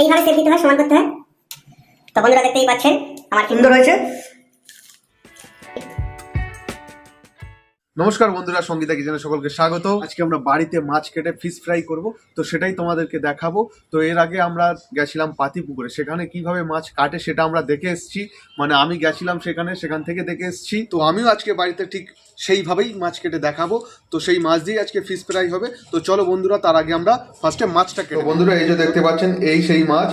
এইভাবে সেপ দিতে হয় সমান করতে হয়। তো বন্ধুরা দেখতেই পাচ্ছেন আমার সুন্দর হয়েছে। নমস্কার বন্ধুরা সঙ্গীতা কিচেনে সকলকে স্বাগত। আজকে আমরা বাড়িতে মাছ কেটে ফিশ ফ্রাই করব তো সেটাই তোমাদেরকে দেখাবো। তো এর আগে আমরা গেছিলাম পাতিপুকুরে সেখানে কীভাবে মাছ কাটে সেটা আমরা দেখে এসেছি। মানে আমি গেছিলাম সেখানে সেখান থেকে দেখে এসেছি। তো আমিও আজকে বাড়িতে ঠিক সেইভাবেই মাছ কেটে দেখাবো। তো সেই মাছ দিয়েই আজকে ফিশ ফ্রাই হবে। তো চলো বন্ধুরা তার আগে আমরা ফার্স্টে মাছটা কেটে বন্ধুরা এই যে দেখতে পাচ্ছেন এই সেই মাছ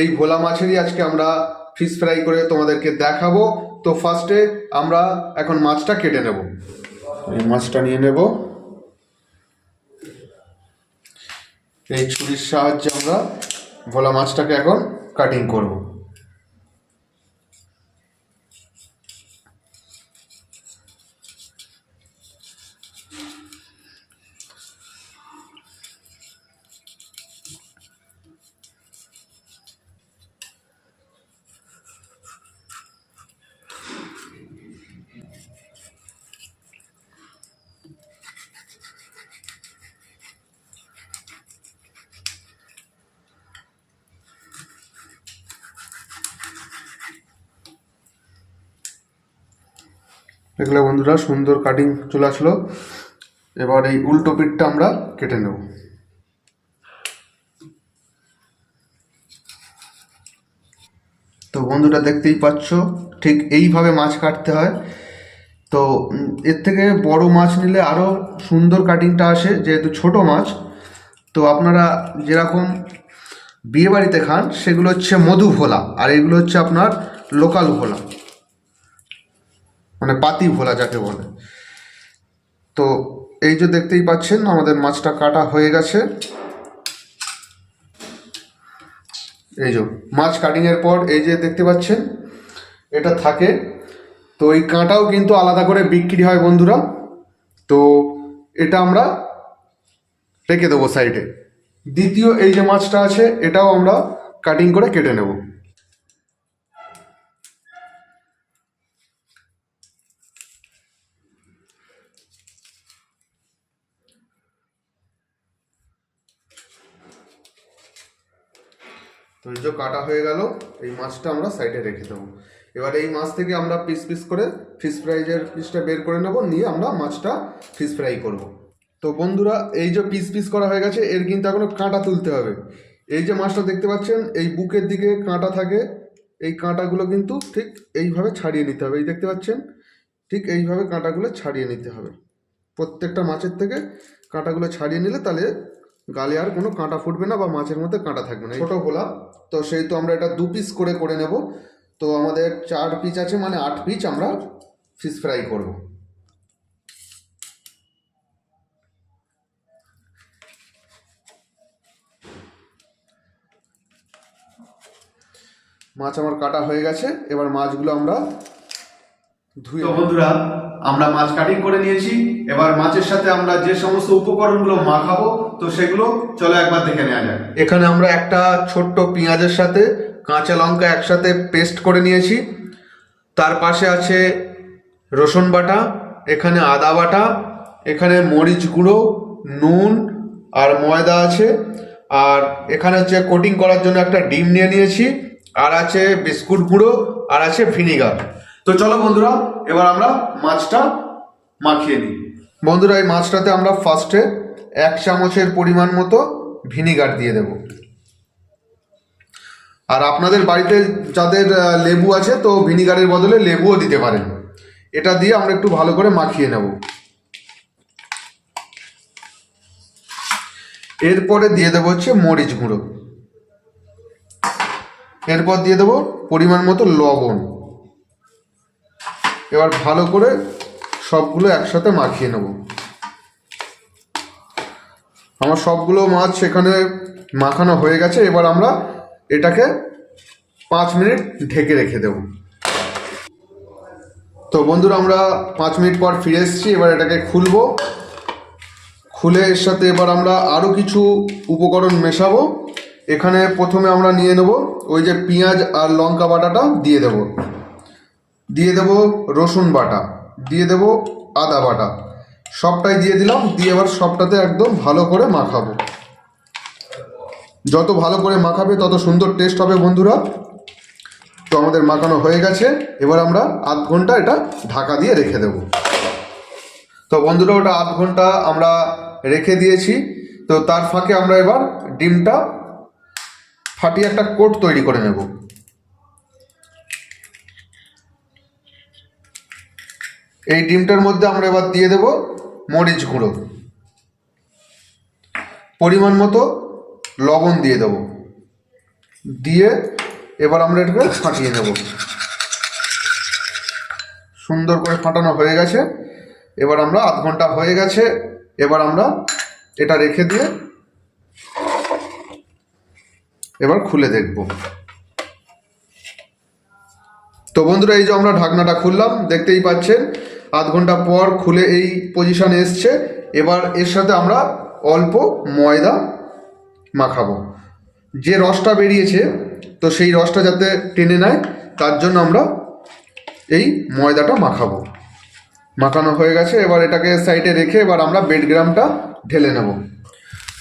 এই ভোলা মাছেরই আজকে আমরা ফিশ ফ্রাই করে তোমাদেরকে দেখাবো। তো ফার্স্টে আমরা এখন মাছটা কেটে নেব। মাছটা নিয়ে নেব। এই ছুরির সাহায্যে আমরা ভোলা মাছটাকে এখন কাটিং করব। দেখলে বন্ধুরা, সুন্দর কাটিং চলে আসলো। এবার এই উল্টো পিঠটা আমরা কেটে নেব। তো বন্ধুরা, দেখতেই পাচ্ছ, ঠিক এইভাবে মাছ কাটতে হয়। তো এর থেকে বড় মাছ নিলে আরও সুন্দর কাটিংটা আসে, যেহেতু ছোট মাছ। তো আপনারা যেরকম বিয়ে বাড়িতে খান, সেগুলো হচ্ছে মধু ভোলা, আর এগুলো হচ্ছে আপনার লোকাল ভোলা। মানে পাতি ভোলা যাকে বলে। তো এই যে দেখতেই পাচ্ছেন, আমাদের মাছটা কাটা হয়ে গেছে। এই যে মাছ কাটিং এর পর এই যে দেখতে পাচ্ছেন, এটা থাকে। তো এই কাঁটাও কিন্তু আলাদা করে বিক্রি হয় বন্ধুরা। তো এটা আমরা রেখে দেবো সাইডে দ্বিতীয় এই যে মাছটা আছে, এটাও আমরা কাটিং করে কেটে নেব। তো যে কাটা হয়ে গেল, এই মাছটা আমরা সাইডে রেখে দেবো। এবার এই মাছ থেকে আমরা পিস পিস করে ফিশ ফ্রাইজের পিসটা বের করে নেব, নিয়ে আমরা মাছটা ফিশ ফ্রাই করব। তো বন্ধুরা, এই যে পিস পিস করা হয়ে গেছে, এর কিন্তু এখনও কাঁটা তুলতে হবে। এই যে মাছটা দেখতে পাচ্ছেন, এই বুকের দিকে কাঁটা থাকে, এই কাঁটাগুলো কিন্তু ঠিক এইভাবে ছাড়িয়ে নিতে হবে। এই দেখতে পাচ্ছেন, ঠিক এইভাবে কাঁটাগুলো ছাড়িয়ে নিতে হবে। প্রত্যেকটা মাছের থেকে কাঁটাগুলো ছাড়িয়ে নিলে তাহলে গালে আর কোনো কাঁটা ফুটবে না বা মাছের মধ্যে কাঁটা থাকবে না। ছোটো গোলা তো সেই তো আমরা এটা দু পিস করে করে নেব। তো আমাদের চার পিস আছে মানে আট পিস আমরা ফিশ ফ্রাই করব। মাছ আমার কাটা হয়ে গেছে। এবার মাছগুলো আমরা ধুয়ে বন্ধুরা আমরা মাছ কাটিং করে নিয়েছি। এবার মাছের সাথে আমরা যে সমস্ত উপকরণগুলো মাখাবো, তো সেগুলো চলো একবার দেখে নেওয়া যাক। এখানে আমরা একটা ছোট্ট পেঁয়াজের সাথে কাঁচা লঙ্কা একসাথে পেস্ট করে নিয়েছি। তার পাশে আছে রসুন বাটা, এখানে আদা বাটা, এখানে মরিচ গুঁড়ো, নুন আর ময়দা আছে। আর এখানে হচ্ছে কোটিং করার জন্য একটা ডিম নিয়ে নিয়েছি। আর আছে বিস্কুট গুঁড়ো, আর আছে ভিনিগার। তো চলো বন্ধুরা, এবার আমরা মাছটা মাখিয়ে নিই। বন্ধুরা, এই মাছটাতে আমরা ফার্স্টে এক চামচের পরিমাণ মতো ভিনিগার দিয়ে দেব। আর আপনাদের বাড়িতে যাদের লেবু আছে, তো ভিনিগারের বদলে লেবুও দিতে পারেন। এটা দিয়ে আমরা একটু ভালো করে মাখিয়ে নেব। এরপরে দিয়ে দেবো হচ্ছে মরিচ গুঁড়ো। এরপর দিয়ে দেবো পরিমাণ মতো লবণ। এবার ভালো করে সবগুলো একসাথে মাখিয়ে নেব। আমার সবগুলো মাছ সেখানে মাখানো হয়ে গেছে। এবার আমরা এটাকে পাঁচ মিনিট ঢেকে রেখে দেব। তো বন্ধুরা, আমরা পাঁচ মিনিট পর ফিরে এসেছি। এবার এটাকে খুলবো। খুলে এর সাথে এবার আমরা আরও কিছু উপকরণ মেশাবো। এখানে প্রথমে আমরা নিয়ে নেব ওই যে পেঁয়াজ আর লঙ্কা বাটাটা দিয়ে দেব। দিয়ে দেব রসুন বাটা, দিয়ে দেব আদা বাটা। সবটাই দিয়ে দিলাম, দিয়ে এবার সবটাতে একদম ভালো করে মাখাবো। যত ভালো করে মাখাবে তত সুন্দর টেস্ট হবে বন্ধুরা। তো আমাদের মাখানো হয়ে গেছে, এবার আমরা আধ ঘণ্টা এটা ঢাকা দিয়ে রেখে দেব। তো বন্ধুরা, ওটা আধ ঘণ্টা আমরা রেখে দিয়েছি। তো তার ফাঁকে আমরা এবার ডিমটা ফাটিয়ে একটা কোট তৈরি করে নেব। এই ডিমটার মধ্যে আমরা এবার দিয়ে দেব মরিচ গুঁড়ো। পরিমাণ মতো লবণ দিয়ে দেবো। দিয়ে এবার আমরা এটাকে ফাটিয়ে নেব। সুন্দর করে ফাটানো হয়ে গেছে। এবার আমরা আধ ঘণ্টা হয়ে গেছে। এবার আমরা এটা রেখে দিয়ে এবার খুলে দেখব। তো বন্ধুরা, এই যে আমরা ঢাকনাটা খুললাম, দেখতেই পাচ্ছেন আধ ঘণ্টা পর খুলে এই পজিশনে এসছে। এবার এর সাথে আমরা অল্প ময়দা মাখাবো। যে রসটা বেরিয়েছে, তো সেই রসটা যাতে টেনে নেয়, তার জন্য আমরা এই ময়দাটা মাখাবো। মাখানো হয়ে গেছে, এবার এটাকে সাইডে রেখে এবার আমরা বেডগ্রামটা ঢেলে নেব।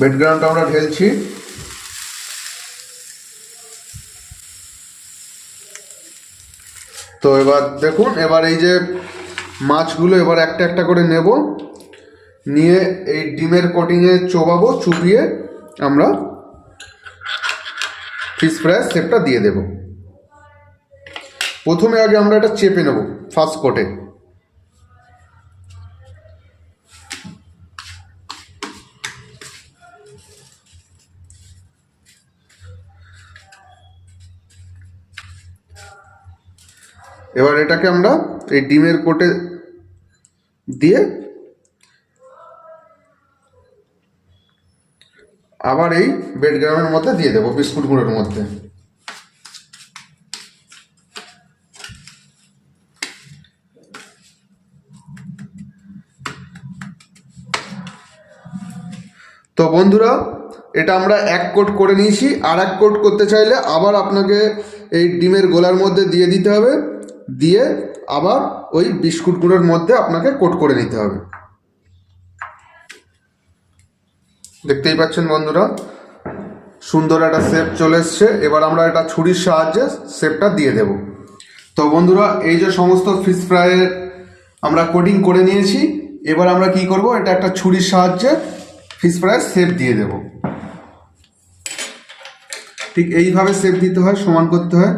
বেডগ্রামটা আমরা ঢেলছি। তো এবার দেখুন, এবার এই যে মাছগুলো এবার একটা একটা করে নেব। নিয়ে এই ডিমের কোটিংয়ে চোবাবো, চুবিয়ে আমরা ফিশ ফ্রাই শেপটা দিয়ে দেব। প্রথমে আগে আমরা এটা চেপে নেব ফার্স্ট কোটে এবার এটাকে আমরা এই ডিমের কোটে দিয়ে আবার এই বেডগ্রামের মধ্যে দিয়ে দেবো, বিস্কুট গুঁড়োর মধ্যে। তো বন্ধুরা, এটা আমরা এক কোট করে নিয়েছি। আর এক কোট করতে চাইলে আবার আপনাকে এই ডিমের গোলার মধ্যে দিয়ে দিতে হবে। দিয়ে আবার ওই বিস্কুটগুলোর মধ্যে আপনাকে কোট করে নিতে হবে। দেখতেই পাচ্ছেন বন্ধুরা, সুন্দর একটা শেপ চলে এসছে। এবার আমরা এটা ছুরির সাহায্যে শেপটা দিয়ে দেব। তো বন্ধুরা, এই যে সমস্ত ফিশ ফ্রাইয়ের আমরা কোটিং করে নিয়েছি, এবার আমরা কি করব? এটা একটা ছুরির সাহায্যে ফিশ ফ্রাইয়ের শেপ দিয়ে দেব। ঠিক এইভাবে শেপ দিতে হয়, সমান করতে হয়।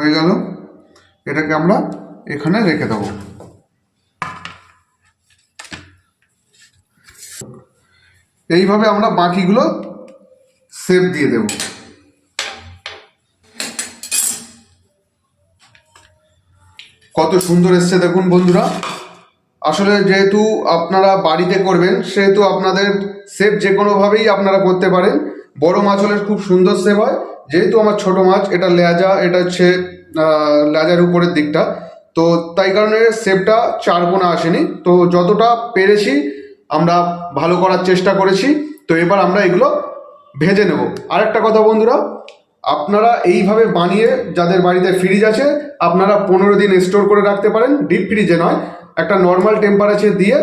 হয়ে গেল। এটাকে আমরা এখানে রেখে দেবো। এইভাবে আমরা বাকিগুলো সেভ দিয়ে দেব। কত সুন্দর এসছে দেখুন বন্ধুরা। আসলে যেহেতু আপনারা বাড়িতে করবেন, সেহেতু আপনাদের সেভ যে কোনোভাবেই আপনারা করতে পারেন। বড় মাছ হলে খুব সুন্দর সেভ হয়। যেহেতু আমার ছোট মাছ, এটা লেজা, এটা হচ্ছে লেজার উপরের দিকটা। তো তাই কারণে সেভটা চার কোনা আসেনি। তো যতটা পেরেছি আমরা ভালো করার চেষ্টা করেছি। তো এবার আমরা এগুলো ভেজে নেব। আরেকটা কথা বন্ধুরা, আপনারা এইভাবে বানিয়ে যাদের বাড়িতে ফ্রিজ আছে, আপনারা পনেরো দিন স্টোর করে রাখতে পারেন। ডিপ ফ্রিজে নয়, একটা নর্মাল টেম্পারেচার দিয়ে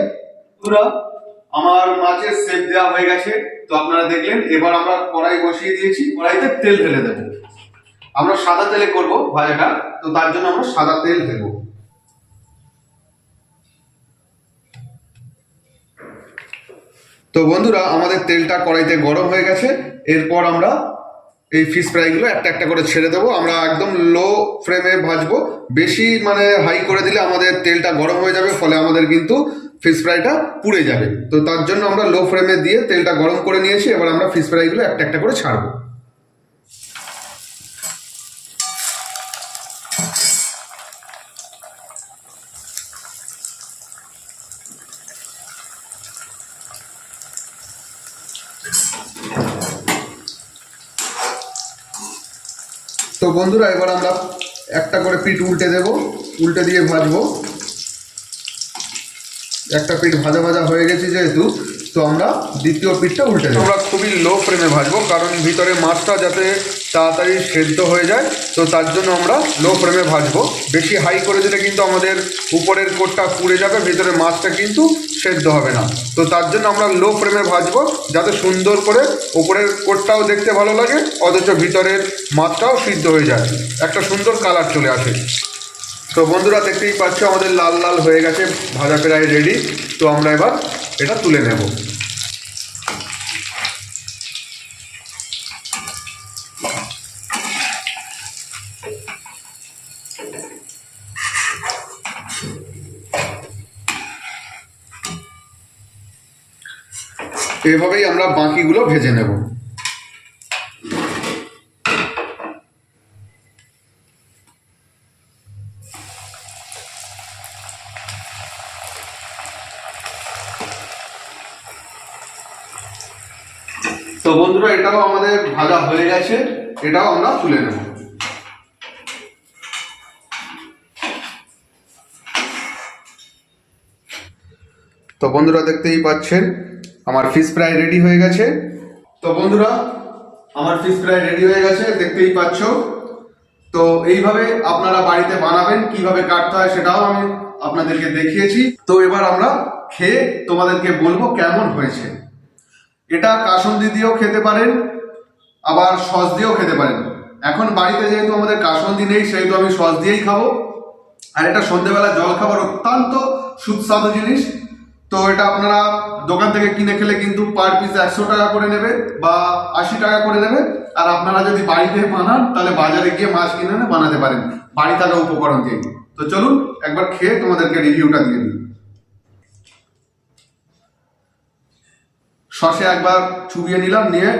আমার মাছের সেপ দেওয়া হয়ে গেছে, তো আপনারা দেখলেন, এবার আমরা কড়াই বসিয়ে দিয়েছি, কড়াইতে তেল ফেলে দেবো। আমরা সাদা তেলে করব ভাজাটা, তো তার জন্য আমরা সাদা তেল দেবো। তো বন্ধুরা, আমাদের তেলটা কড়াইতে গরম হয়ে গেছে, এরপর আমরা এই ফিশ ফ্রাইগুলো একটা একটা করে ছেড়ে দেবো। আমরা একদম লো ফ্লেমে ভাজবো। বেশি মানে হাই করে দিলে আমাদের তেলটা গরম হয়ে যাবে, ফলে আমাদের কিন্তু ফিশ ফ্রাইটা পুড়ে যাবে। তো তার জন্য আমরা লো ফ্লেমে দিয়ে তেলটা গরম করে নিয়েছি, এবার আমরা ফিশ ফ্রাইগুলো একটা একটা করে ছাড়বো। তো বন্ধুরা, এবার আমরা একটা করে পিঠ উল্টে দেব, উল্টে দিয়ে ভাজবো। একটা পিঠ ভাজা ভাজা হয়ে গেছে যেহেতু, তো আমরা দ্বিতীয় পিঠটা উল্টে আমরা খুবই লো ফ্লেমে ভাজবো, কারণ ভিতরে মাছটা যাতে তাড়াতাড়ি সেদ্ধ হয়ে যায়, তো তার জন্য আমরা লো ফ্লেমে ভাজবো। বেশি হাই করে দিলে কিন্তু আমাদের উপরের কোটটা পুড়ে যাবে ভিতরে মাছটা কিন্তু সেদ্ধ হবে না। তো তার জন্য আমরা লো ফ্লেমে ভাজবো, যাতে সুন্দর করে উপরের কোটটাও দেখতে ভালো লাগে, অথচ ভিতরের মাছটাও সিদ্ধ হয়ে যায়। একটা সুন্দর কালার চলে আসে। তো বন্ধুরা দেখতেই পাচ্ছ, আমাদের লাল লাল হয়ে গেছে, ভাজা প্রায় রেডি তো আমরা এবার এটা তুলে নেব। এভাবেই আমরা বাকিগুলো ভেজে নেব তো বন্ধুরা, এটাও আমাদের ভাজা হয়ে গেছে। এটাও আমরা তুলে নেব। তো বন্ধুরা, দেখতেই পাচ্ছেন, আমার ফিশ ফ্রাই রেডি হয়ে গেছে। তো বন্ধুরা, আমার ফিশ ফ্রাই রেডি হয়ে গেছে, দেখতেই পাচ্ছ। তো এইভাবে আপনারা বাড়িতে বানাবেন, কীভাবে কাটতে হয় সেটাও আমি আপনাদেরকে দেখিয়েছি। তো এবার আমরা খেয়ে তোমাদেরকে বলব কেমন হয়েছে। এটা কাসন্দি দিয়েও খেতে পারেন, আবার সস দিয়েও খেতে পারেন। এখন বাড়িতে যেহেতু আমাদের কাসন্দি নেই, সেহেতু আমি সস দিয়েই খাব। আর এটা সন্ধ্যেবেলা জল খাবার অত্যন্ত সুস্বাদু জিনিস। তো এটা আপনারা দোকান থেকে কিনে খেলে কিন্তু পার পিস একশো টাকা করে নেবে বা আশি টাকা করে নেবে। আর আপনারা যদি বাড়িতে বানান, তাহলে বাজারে গিয়ে মাছ কিনে বানাতে পারেন, বাড়ি থাকা উপকরণ দিয়ে। তো চলুন, একবার খেয়ে তোমাদেরকে রিভিউটা দিয়ে দিই। সসে একবার চুবিয়ে নিলাম, নিয়ে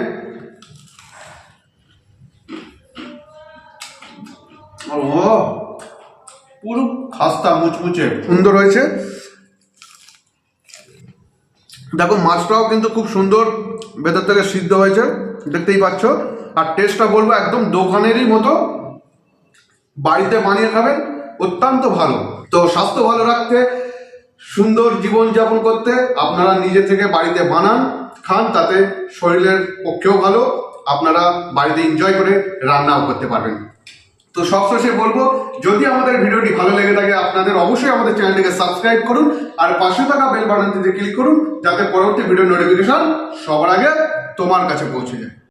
ও পুরো খাস্তা মুচমুচে, সুন্দর হয়েছে। দেখো, মাছটাও কিন্তু খুব সুন্দর, ভেতর থেকে সিদ্ধ হয়েছে, দেখতেই পাচ্ছ। আর টেস্টটা বলব একদম দোকানেরই মতো, বাড়িতে বানিয়ে খাবেন অত্যন্ত ভালো। তো স্বাস্থ্য ভালো রাখতে, সুন্দর জীবন যাপন করতে, আপনারা নিজে থেকে বাড়িতে বানান। খান, তাতে শরীরের পক্ষেও ভালো, আপনারা বাড়িতে এনজয় করে রান্নাও করতে পারবেন। তো সবশেষে বলব, যদি আমাদের ভিডিওটি ভালো লেগে থাকে, আপনাদের অবশ্যই আমাদের চ্যানেলটিকে সাবস্ক্রাইব করুন, আর পাশে থাকা বেল বাটনটিতে ক্লিক করুন, যাতে পরবর্তী ভিডিও নোটিফিকেশন সবার আগে তোমার কাছে পৌঁছে যায়।